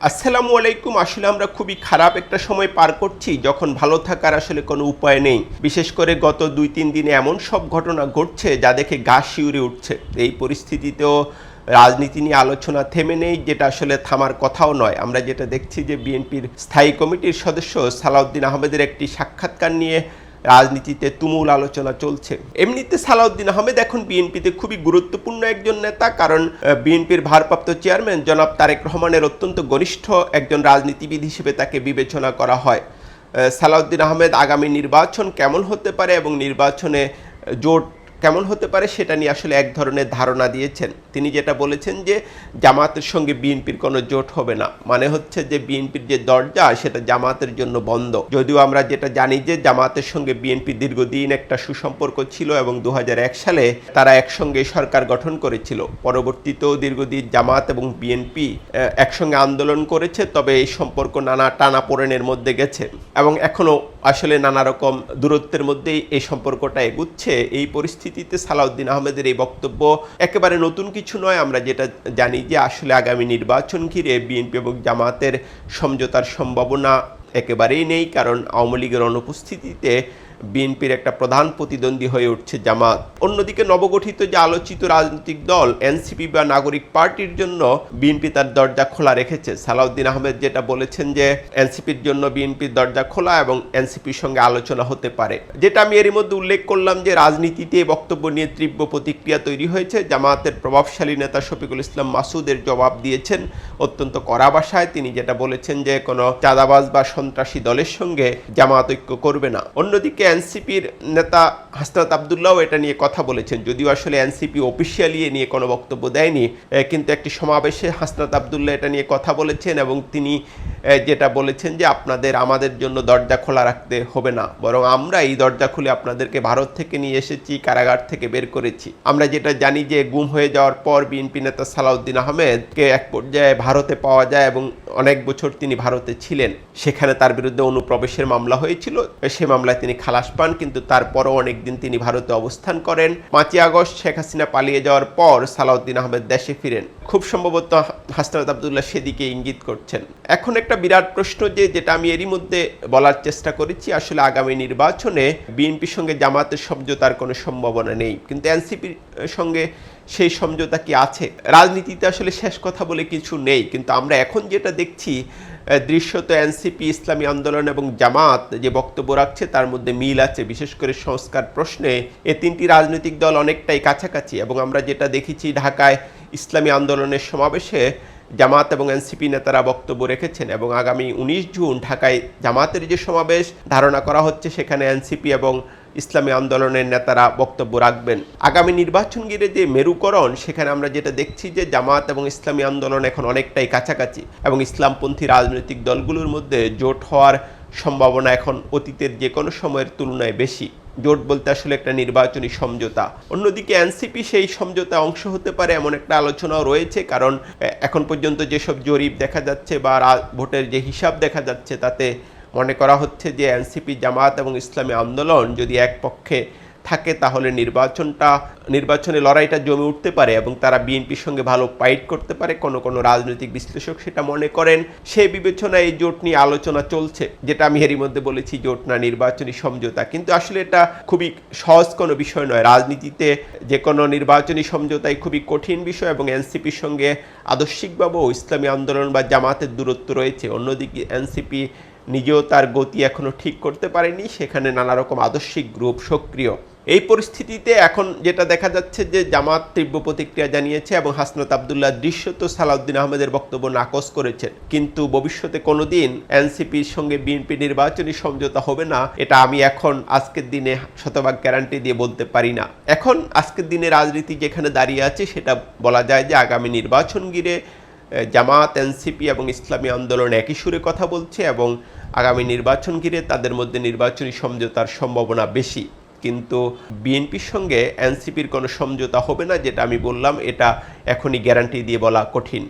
আসসালামু আলাইকুম। আসলে আমরা খুবই খারাপ একটা সময় পার করছি, যখন ভালো থাকার আসলে কোনো উপায় নেই। বিশেষ করে গত দুই, তিন দিনে এমন সব ঘটনা ঘটছে যা দেখে গা শিউরে উঠছে। এই পরিস্থিতিতেও রাজনীতি নিয়ে আলোচনা থেমে নেই, যেটা আসলে থামার কথাও নয়। আমরা যেটা দেখছি যে বিএনপির স্থায়ী কমিটির সদস্য সালাউদ্দিন আহমেদের একটি সাক্ষাৎকার নিয়ে রাজনীতিতে তুমুল আলোচনা চলছে। এমনিতে সালাউদ্দিন আহমেদ এখন বিএনপিতে খুবই গুরুত্বপূর্ণ একজন নেতা, কারণ বিএনপির ভারপ্রাপ্ত চেয়ারম্যান জনাব তারেক রহমানের অত্যন্ত ঘনিষ্ঠ একজন রাজনীতিবিদ হিসেবে তাকে বিবেচনা করা হয়। সালাউদ্দিন আহমেদ আগামী নির্বাচন কেমন হতে পারে এবং নির্বাচনে জোট কেমন হতে পারে সেটা নিয়ে আসলে এক ধরনের ধারণা দিয়েছেন। তিনি যেটা বলেছেন যে, জামাতের সঙ্গে বিএনপির কোনো জোট হবে না। মানে হচ্ছে যে, বিএনপির যে দরজা, সেটা জামাতের জন্য বন্ধ। যদিও আমরা যেটা জানি যে, জামাতের সঙ্গে বিএনপি দীর্ঘদিন একটা সুসম্পর্ক ছিল এবং দু হাজার এক সালে তারা একসঙ্গে সরকার গঠন করেছিল। পরবর্তীতেও দীর্ঘদিন জামাত এবং বিএনপি একসঙ্গে আন্দোলন করেছে, তবে এই সম্পর্ক নানা টানাপোড়েনের মধ্যে গেছে। এবং এখনও আসলে নানা রকম দূরত্বের মধ্যেই এই সম্পর্কটা এগুচ্ছে। এই পরিস্থিতিতে সালাউদ্দিন আহমেদের এই বক্তব্য একেবারে নতুন কিছু নয়। আমরা যেটা জানি যে আসলে আগামী নির্বাচন ঘিরে বিএনপি এবং জামাতের সমঝোতার সম্ভাবনা একেবারেই নেই। কারণ আওয়ামী লীগের অনুপস্থিতিতে বিএনপির একটা প্রধান প্রতিদ্বন্দ্বী হয়ে উঠছে জামাত। অন্যদিকে নবগঠিত যে আলোচিত রাজনৈতিক দল, এনসিপি বা নাগরিক পার্টির জন্য বিএনপি তার দরজা খোলা রেখেছে। সালাউদ্দিন আহমেদ যেটা বলেছেন যে, এনসিপির জন্য বিএনপির দরজা খোলা এবং এনসিপির সঙ্গে আলোচনা হতে পারে। যেটা আমি এরই মধ্যে উল্লেখ করলাম যে, রাজনীতিতে বক্তব্য নিয়ে তীব্র প্রতিক্রিয়া তৈরি হয়েছে। জামাতের প্রভাবশালী নেতা শফিকুল ইসলাম মাসুদের জবাব দিয়েছেন অত্যন্ত কড়া ভাষায়। তিনি যেটা বলেছেন যে, কোনো চাঁদাবাজ বা সন্ত্রাসী দলের সঙ্গে জামাত ঐক্য করবে না। অন্যদিকে এনসিপির নেতা হাসনাত আবদুল্লাহও এটা নিয়ে কথা বলেছেন, যদিও আসলে এনসিপি অফিসিয়ালি এ নিয়ে কোনো বক্তব্য দেয়নি কিন্তু একটি সমাবেশে হাসনাত আবদুল্লাহ এটা নিয়ে কথা বলেছেন এবং তিনি যেটা বলেছেন যে আপনাদের, আমাদের জন্য দরজা খোলা রাখতে হবে না, বরং আমরা এই দরজা খুলে আপনাদেরকে ভারত থেকে নিয়ে এসেছি, কারাগার থেকে বের করেছি। আমরা যেটা জানি যে গুম হয়ে যাওয়ার পর বিএনপি নেতা সালাউদ্দিন আহমেদকে এক পর্যায়ে ভারতে পাওয়া যায় এবং অনেক বছর তিনি ভারতে ছিলেন। সেখানে তার বিরুদ্ধে অনুপ্রবেশের মামলা হয়েছিল, সে মামলায় তিনি খালাস পান, কিন্তু তারপরও অনেকদিন তিনি ভারতে অবস্থান করেন। পাঁচই আগস্ট শেখ হাসিনা পালিয়ে যাওয়ার পর সালাউদ্দিন আহমেদ দেশে ফিরেন। খুব সম্ভবত হাসনাত আবদুল্লাহ সেদিকে ইঙ্গিত করছেন। এখন একটা বিরাট প্রশ্ন যে, যেটা আমি এরই মধ্যে বলার চেষ্টা করেছি, আসলে আগামী নির্বাচনে বিএনপির সঙ্গে জামাতের সমঝোতার কোনো সম্ভাবনা নেই। কিন্তু এনসিপির সঙ্গে সেই সমঝোতা কি আছে? রাজনীতিতে আসলে শেষ কথা বলে কিছু নেই। কিন্তু আমরা এখন যেটা দেখছি দৃশ্যত এনসিপি, ইসলামী আন্দোলন এবং জামাত যে বক্তব্য রাখছে, তার মধ্যে মিল আছে। বিশেষ করে সংস্কার প্রশ্নে এ তিনটি রাজনৈতিক দল অনেকটাই কাছাকাছি এবং আমরা যেটা দেখেছি ঢাকায় ইসলামী আন্দোলনের সমাবেশে জামাত এবং এনসিপি নেতারা বক্তব্য রেখেছেন এবং আগামী উনিশ জুন ঢাকায় জামাতের যে সমাবেশ ধারণা করা হচ্ছে, সেখানে এনসিপি এবং ইসলামী আন্দোলনের নেতারা বক্তব্য রাখবেন। আগামী নির্বাচন ঘিরে যে মেরুকরণ, সেখানে আমরা যেটা দেখছি যে জামাত এবং ইসলামী আন্দোলন এখন অনেকটাই কাছাকাছি এবং ইসলামপন্থী রাজনৈতিক দলগুলোর মধ্যে জোট হওয়ার সম্ভাবনা এখন অতীতের যে কোনো সময়ের তুলনায় বেশি। জোট বলতে আসলে একটা নির্বাচনী সমঝোতা। অন্যদিকে এনসিপি সেই সমঝোতা অংশ হতে পারে এমন একটা আলোচনাও রয়েছে, কারণ এখন পর্যন্ত যেসব জরিপ দেখা যাচ্ছে বা ভোটের যে হিসাব দেখা যাচ্ছে, তাতে মনে করা হচ্ছে যে এনসিপি জামাত এবং ইসলামী আন্দোলন যদি এক পক্ষে থাকে, তাহলে নির্বাচনটা, নির্বাচনে লড়াইটা জমে উঠতে পারে এবং তারা বিএনপির সঙ্গে ভালো ফাইট করতে পারে, কোনো কোনো রাজনৈতিক বিশ্লেষক সেটা মনে করেন। সেই বিবেচনায় এই জোট নিয়ে আলোচনা চলছে, যেটা আমি এরই মধ্যে বলেছি, জোট না নির্বাচনী সমঝোতা। কিন্তু আসলে এটা খুবই সহজ কোনো বিষয় নয়। রাজনীতিতে যে কোনো নির্বাচনী সমঝোতাই খুবই কঠিন বিষয় এবং এনসিপির সঙ্গে আদর্শিকভাবেও ইসলামী আন্দোলন বা জামাতের দূরত্ব রয়েছে। অন্যদিকে এনসিপি নিজেও তার গতি এখনও ঠিক করতে পারেনি, সেখানে নানা রকম আদর্শিক গ্রুপ সক্রিয়। এই পরিস্থিতিতে এখন যেটা দেখা যাচ্ছে যে জামাত তীব্র প্রতিক্রিয়া জানিয়েছে এবং হাসনাত আবদুল্লাহ দৃশ্যত সালাউদ্দিন আহমেদের বক্তব্য নাকচ করেছেন। কিন্তু ভবিষ্যতে কোনোদিন এনসিপির সঙ্গে বিএনপি নির্বাচনী সমঝোতা হবে না, এটা আমি এখন আজকের দিনে শতভাগ গ্যারান্টি দিয়ে বলতে পারি না। এখন আজকের দিনে রাজনীতি যেখানে দাঁড়িয়ে আছে সেটা বলা যায় যে আগামী নির্বাচন ঘিরে জামাত, এনসিপি এবং ইসলামী আন্দোলন একই সুরে কথা বলছে এবং আগামী নির্বাচন ঘিরে তাদের মধ্যে নির্বাচনী সমঝোতার সম্ভাবনা বেশি। কিন্তু বিএনপির সঙ্গে এনসিপির কোনো সমঝোতা হবে না, যেটা আমি বললাম, এটা এখনই গ্যারান্টি দিয়ে বলা কঠিন।